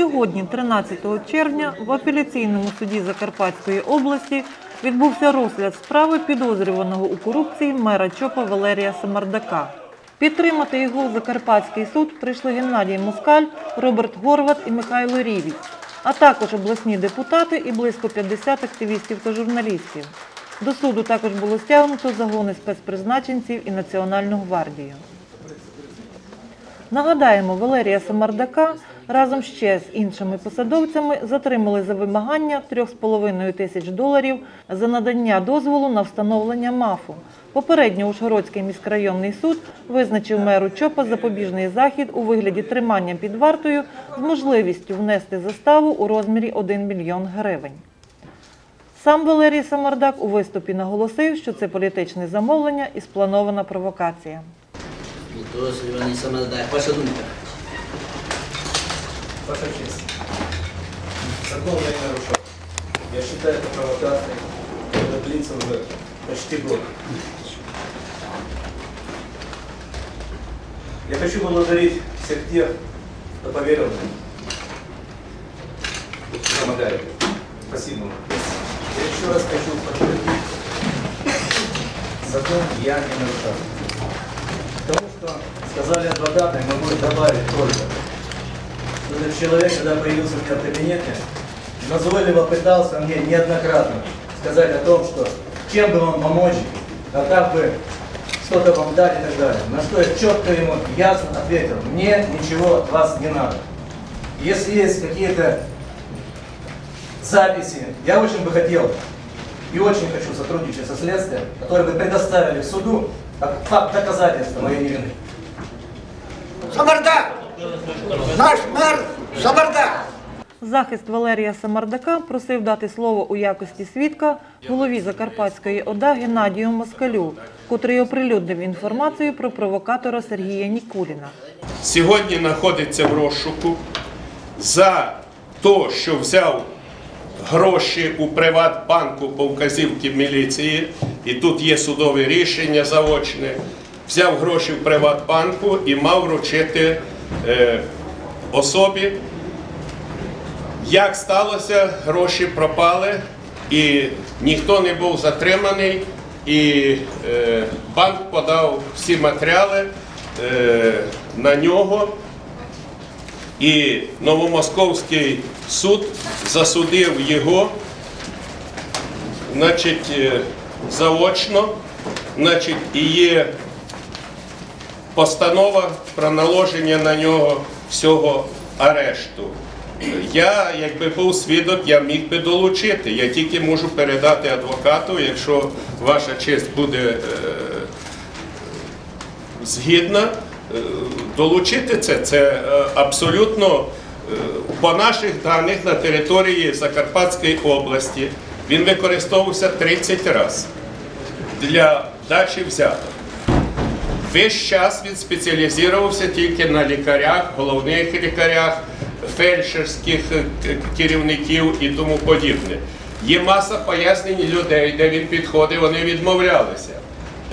Сьогодні, 13 червня, в апеляційному суді Закарпатської області відбувся розгляд справи підозрюваного у корупції мера ЧОПа Валерія Самардака. Підтримати його у Закарпатський суд прийшли Геннадій Москаль, Роберт Горват і Михайло Рівіць, а також обласні депутати і близько 50 активістів та журналістів. До суду також було стягнуто загони спецпризначенців і Національну гвардію. Нагадаємо, Валерія Самардака разом ще з іншими посадовцями затримали за вимагання 3,5 тисяч доларів за надання дозволу на встановлення МАФу. Попередньо Ужгородський міськрайонний суд визначив меру ЧОПа запобіжний захід у вигляді тримання під вартою з можливістю внести заставу у розмірі 1 мільйон гривень. Сам Валерій Самардак у виступі наголосив, що це політичне замовлення і спланована провокація. Самарdak. Ваша думка? Ваша честь. Закон я не нарушал. Я считаю это провокацией. Это длится уже почти год. Я хочу благодарить всех тех, кто поверил мне. Помогает. Спасибо. Я еще раз хочу подтвердить. Закон я не нарушал. К тому, что сказали адвокаты, могу добавить только. Этот человек, когда появился в кабинете, назойливо пытался мне неоднократно сказать о том, что чем бы вам помочь, а как бы что-то вам дать и так далее. На что я четко ему ясно ответил, мне ничего от вас не надо. Если есть какие-то записи, я очень бы хотел и очень хочу сотрудничать со следствием, которые бы предоставили суду как факт доказательства моей невины. Наш мер Самарда! Захист Валерія Самардака просив дати слово у якості свідка голові Закарпатської ОДА Геннадію Москалю, котрий оприлюднив інформацію про провокатора Сергія Нікуліна. сьогодні знаходиться в розшуку за те, що взяв гроші у Приватбанку по вказівці міліції, і тут є судове рішення заочне. Взяв гроші в Приватбанку і мав вручити е, особі. Як сталося, гроші пропали, і ніхто не був затриманий, і е, банк подав всі матеріали е, на нього. І Новомосковський суд засудив його, значить, е, заочно, значить, і є постанова про наложення на нього всього арешту. Я, якби був свідок, я міг би долучити. Я тільки можу передати адвокату, якщо ваша честь буде е, згідна, е, долучити це. Це е, абсолютно е, по наших даних на території Закарпатської області він використовувався 30 разів для дачі взяток. Весь час він спеціалізувався тільки на лікарях, головних лікарях, фельдшерських е, керівників і тому подібне. Є маса пояснень людей, де він підходив, вони відмовлялися.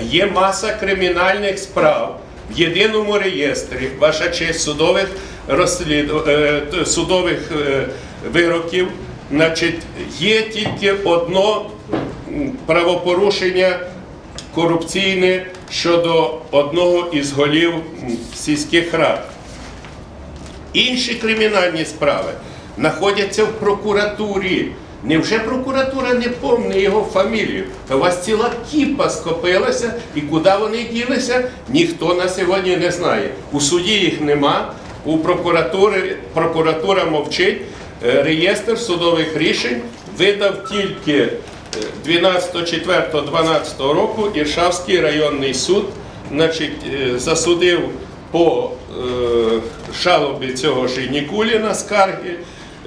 Є маса кримінальних справ в єдиному реєстрі, ваша честь судових розсліду... е, судових е, вироків. Значить, є тільки одно правопорушення корупційне щодо одного із голів сільських рад. Інші кримінальні справи знаходяться в прокуратурі. Невже прокуратура не помне його фамілію? У вас ціла кіпа скопилася, і куди вони ділися, ніхто на сьогодні не знає. У суді їх нема, у прокуратури прокуратура мовчить. Е, Реєстр судових рішень видав тільки 12.04.12 року Іршавський районний суд значить, е, засудив по е, жалобі цього ж Нікуліна скарги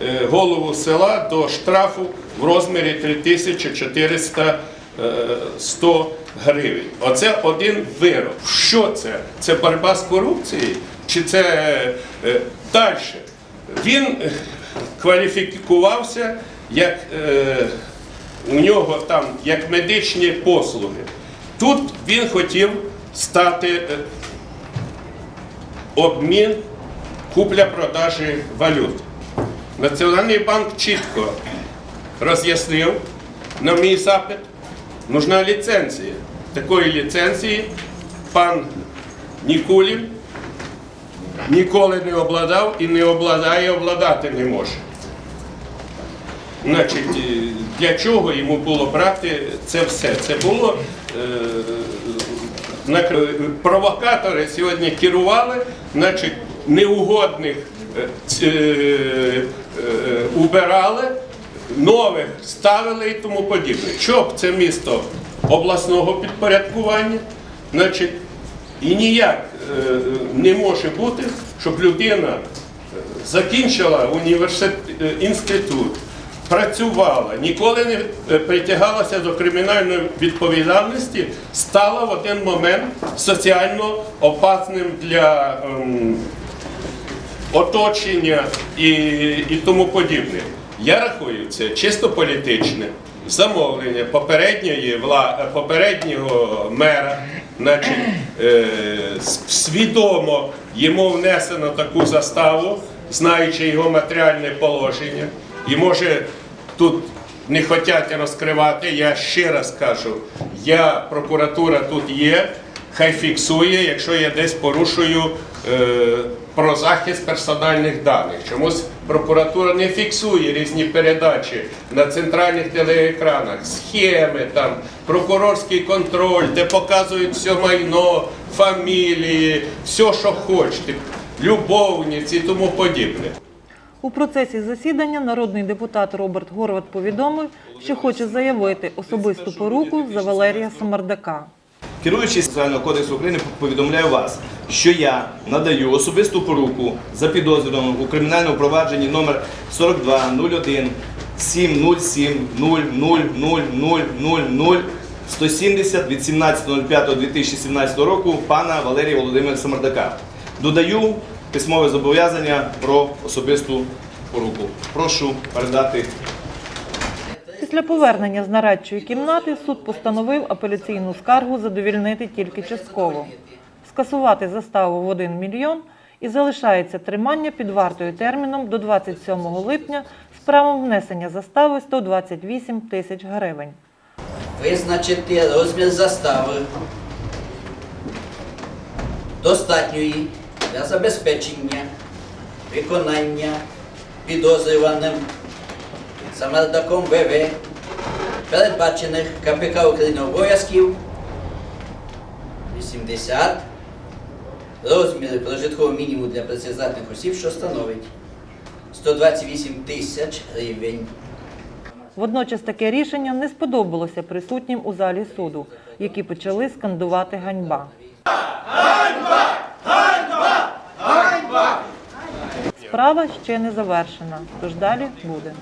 е, голову села до штрафу в розмірі 3400 е, 100 гривень. Оце один вирок. Що це? Це боротьба з корупцією? Чи це далі? Він кваліфікувався як у нього там як медичні послуги. Тут він хотів стати е, обмін купля-продажі валют. Національний банк чітко роз'яснив на мій запит, нужна ліцензія. Такої ліцензії пан Нікулін ніколи не обладав і не обладає, обладати не може. Значить, для чого йому було брати це все? Це було е, провокатори сьогодні керували, значить, неугодних е, е, е, убирали, нових ставили і тому подібне. Чоп це місто обласного підпорядкування, значить, і ніяк е, не може бути, щоб людина закінчила університет, е, інститут, працювала, ніколи не е, притягалася до кримінальної відповідальності, стала в один момент соціально опасним для ем, оточення і, і тому подібне. Я рахую це чисто політичне замовлення попередньої вла, е, попереднього мера, значить, е, свідомо йому внесено таку заставу, знаючи його матеріальне положення. І може тут не хочуть розкривати. Я ще раз кажу, я прокуратура тут є. Хай фіксує, якщо я десь порушую е, про захист персональних даних. Чомусь прокуратура не фіксує різні передачі на центральних телеекранах, схеми, там, прокурорський контроль, де показують все майно, фамілії, все, що хочете, любовниці і тому подібне. У процесі засідання народний депутат Роберт Горват повідомив, що хоче заявити особисту поруку за Валерія Самардака. Керуючись Соціального кодексу України, повідомляю вас, що я надаю особисту поруку за підозрюваним у кримінальному провадженні номер 4201 707 000000 170 від 17.05.2017 року пана Валерія Володимира Самардака. Додаю письмове зобов'язання про особисту поруку. Прошу передати Після повернення з нарадчої кімнати суд постановив апеляційну скаргу задовільнити тільки частково, скасувати заставу в 1 мільйон і залишається тримання під вартою терміном до 27 липня з правом внесення застави 128 тисяч гривень. Визначити розмір застави достатньої для забезпечення виконання підозрюваним Самардаком ВВ передбачених КПК України обов'язків 80 розміри прожиткового мінімуму для працездатних осіб, що становить 128 тисяч гривень. Водночас таке рішення не сподобалося присутнім у залі суду, які почали скандувати ганьба. Справа ще не завершена, тож далі буде.